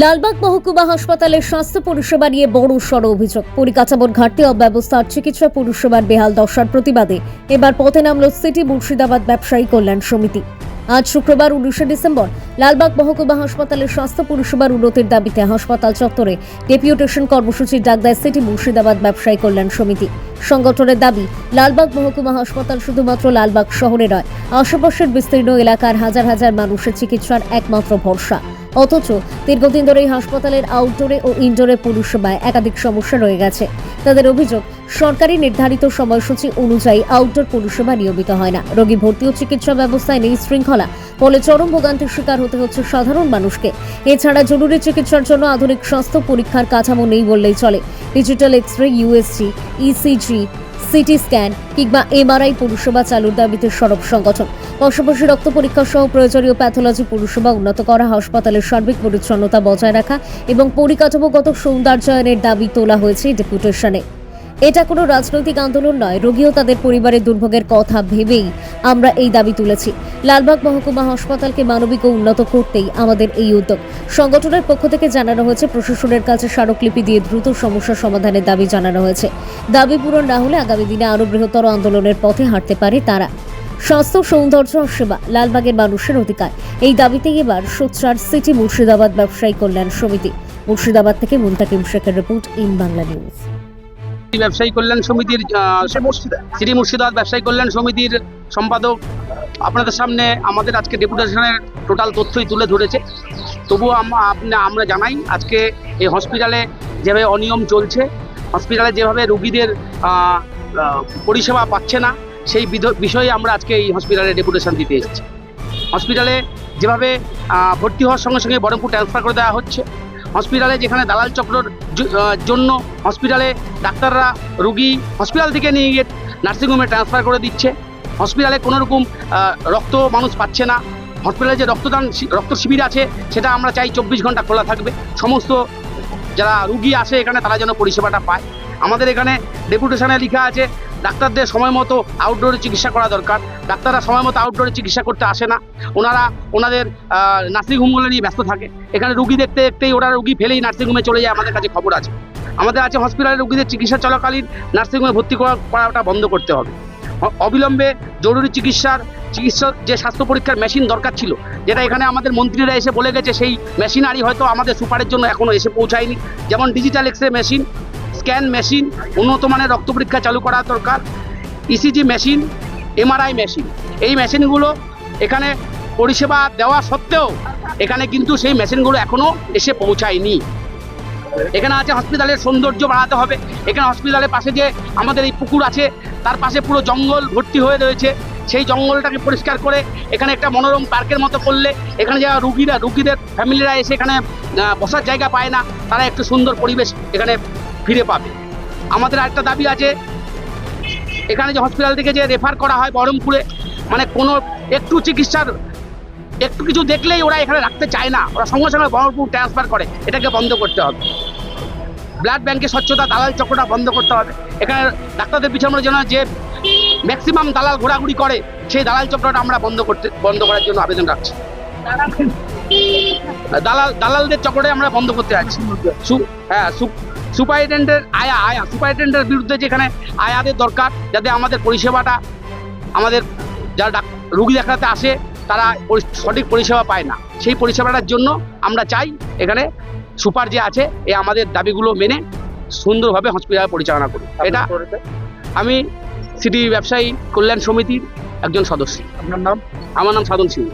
লালবাগ মহকুমা হাসপাতালের স্বাস্থ্য পরিষেবা নিয়ে বড় সড় অভিযোগ। পরিকাঠামোর ঘাটতি অব্যবস্থা আর চিকিৎসা পরিষেবার বেহাল দশার প্রতিবাদে এবার পথে নামল সিটি মুর্শিদাবাদ ব্যবসায়ী কল্যাণ সমিতি। আজ শুক্রবার উনিশে ডিসেম্বর লালবাগ মহকুমা হাসপাতালের স্বাস্থ্য পরিষেবার উন্নতির দাবিতে হাসপাতাল চত্বরে ডেপুটেশন কর্মসূচির ডাক দেয় সিটি মুর্শিদাবাদ ব্যবসায়ী কল্যাণ সমিতি। সংগঠনের দাবি, লালবাগ মহকুমা হাসপাতাল শুধুমাত্র লালবাগ শহরে নয়, আশেপাশের বিস্তীর্ণ এলাকার হাজার হাজার মানুষের চিকিৎসার একমাত্র ভরসা। অথচ দীর্ঘদিন ধরে এই হাসপাতালের আউটডোরে ও ইনডোরে পরিষেবায় একাধিক সমস্যা রয়ে গেছে। তাদের অভিযোগ, সরকারি নির্ধারিত সময়সূচি অনুযায়ী আউটডোর পরিষেবা নিয়মিত হয় না। রোগী ভর্তি ও চিকিৎসা ব্যবস্থায় নেই শৃঙ্খলা, ফলে চরম ভোগান্তির শিকার হতে হচ্ছে সাধারণ মানুষকে। এছাড়া জরুরি চিকিৎসার জন্য আধুনিক স্বাস্থ্য পরীক্ষার কাঠামো নেই বললেই চলে। Digital X ray USG ECG CT scan কিংবা এমআরআই পরিষেবা চালুর দাবিতে সরব সংগঠন। পাশাপাশি রক্ত পরীক্ষা সহ প্রয়োজনীয় প্যাথোলজি পরিষেবা উন্নত করা, হাসপাতালের সার্বিক পরিচ্ছন্নতা বজায় রাখা এবং পরিকাঠামোগত সৌন্দর্যায়নের দাবি তোলা হয়েছে ডেপুটেশনে। এটা কোনো রাজনৈতিক আন্দোলন নয় রোগী ও তাদের পরিবারের দুর্ভোগের কথা ভেবেই আমরা এই দাবি তুলেছি। লালবাগ মহকুমা হাসপাতালকে মানবিক ও উন্নত করতেই আমাদের এই উদ্যোগ। সংগঠনের পক্ষ থেকে জানানো হয়েছে, প্রশাসনের কাছে স্মারকলিপি দিয়ে দ্রুত সমস্যা সমাধানের দাবি জানানো হয়েছে। দাবি পূরণ না হলে আগামী দিনে আরও বৃহত্তর আন্দোলনের পথে হাঁটতে পারে তারা। স্বাস্থ্য সৌন্দর্য সেবা, লালবাগের মানুষের অধিকার। এই দাবিতেই এবার সোচ্চার সিটি মুর্শিদাবাদ ব্যবসায়ী কল্যাণ সমিতি। মুর্শিদাবাদ থেকে মুন্তাকিম শেখের রিপোর্ট ইন বাংলা নিউজ। ব্যবসায়ী কল্যাণ সমিতির শ্রী মুর্শিদাবাদ ব্যবসায়ী কল্যাণ সমিতির সম্পাদক আপনাদের সামনে আমাদের আজকে ডেপুটেশনের টোটাল তথ্যই তুলে ধরেছে। তবুও আমরা জানাই আজকে এই হসপিটালে যেভাবে অনিয়ম চলছে হসপিটালে যেভাবে রুগীদের পরিষেবা পাচ্ছে না সেই বিষয়ে আমরা আজকে এই হসপিটালে ডেপুটেশন দিতে এসেছি। হসপিটালে যেভাবে ভর্তি হওয়ার সঙ্গে সঙ্গে বহরমপুর ট্রান্সফার করে দেওয়া হচ্ছে। হসপিটালে যেখানে দালাল চক্রর জন্য হসপিটালে ডাক্তাররা রুগী হসপিটাল থেকে নিয়ে গিয়ে নার্সিংহোমে ট্রান্সফার করে দিচ্ছে। হসপিটালে কোনো রকম রক্ত মানুষ পাচ্ছে না। হসপিটালে যে রক্তদান রক্ত শিবির আছে, সেটা আমরা চাই চব্বিশ ঘণ্টা খোলা থাকবে। সমস্ত যারা রুগী আসে এখানে, তারা যেন পরিষেবাটা পায়। আমাদের এখানে ডেপুটেশনে লেখা আছে ডাক্তারদের সময় মতো আউটডোরে চিকিৎসা করা দরকার। ডাক্তাররা সময় মতো আউটডোরে চিকিৎসা করতে আসে না। ওনারা, ওনাদের নার্সিং নার্সিংহোমগুলো নিয়ে ব্যস্ত থাকে। এখানে রুগী দেখতে দেখতেই ওরা রুগী ফেলেই নার্সিংহোমে চলে যায়, আমাদের কাছে খবর আছে। আমাদের আছে হসপিটালে রুগীদের চিকিৎসা চলাকালীন নার্সিংহোমে ভর্তি করা, করাটা বন্ধ করতে হবে। অবিলম্বে জরুরি চিকিৎসার চিকিৎসা যে স্বাস্থ্য পরীক্ষার মেশিন দরকার ছিল, যেটা এখানে আমাদের মন্ত্রীরা এসে বলে গেছে, সেই মেশিনারি হয়তো আমাদের সুপারের জন্য এখনও এসে পৌঁছায়নি। যেমন digital X machine scan machine, উন্নত মানের রক্ত পরীক্ষা চালু করা দরকার। ECG machine MRI machine. এই মেশিনগুলো এখানে পরিষেবা দেওয়া সত্ত্বেও এখানে কিন্তু সেই মেশিনগুলো এখনও এসে পৌঁছায়নি। এখানে আছে হসপিটালের সৌন্দর্য বাড়াতে হবে। এখানে হসপিটালের পাশে যে আমাদের এই পুকুর আছে, তার পাশে পুরো জঙ্গল ভর্তি হয়ে রয়েছে। সেই জঙ্গলটাকে পরিষ্কার করে এখানে একটা মনোরম পার্কের মতো করলে এখানে যারা রুগীরা, রুগীদের ফ্যামিলিরা এসে এখানে বসার জায়গা পায় না, তারা একটু সুন্দর পরিবেশ এখানে ফিরে পাবে। আমাদের একটা দাবি আছে, এখানে যে হসপিটাল থেকে যে রেফার করা হয় বহরমপুরে মানে কোনো একটু চিকিৎসার, একটু কিছু দেখলেই ওরা এখানে রাখতে চায় না। ওরা সঙ্গে সঙ্গে বহরমপুর ট্রান্সফার করে, এটাকে বন্ধ করতে হবে। ব্লাড ব্যাংকের স্বচ্ছতা দালাল চক্রটা বন্ধ করতে হবে। এখানে ডাক্তারদের পিছনের জন্য যে ম্যাক্সিমাম দালাল ঘোরাঘুরি করে, সেই দালাল চক্রটা আমরা বন্ধ করতে, বন্ধ করার জন্য আবেদন রাখছি। দালাল, দালালদের চক্রটা আমরা বন্ধ করতে যাচ্ছি। হ্যাঁ সু- সুপারিনটেন্ডেন্টের আয়া আয়া সুপারিনটেন্ডেন্টের বিরুদ্ধে যেখানে আয়াদের দরকার যাতে আমাদের পরিষেবাটা আমাদের যারা রুগী দেখাতে আসে তারা সঠিক পরিষেবা পায় না। সেই পরিষেবাটার জন্য আমরা চাই এখানে সুপার যে আছে এ আমাদের দাবিগুলো মেনে সুন্দরভাবে হসপিটাল পরিচালনা করুন এটা আমি সিটি ব্যবসায়ী কল্যাণ সমিতির একজন সদস্য। আপনার নাম? আমার নাম সাধন সিং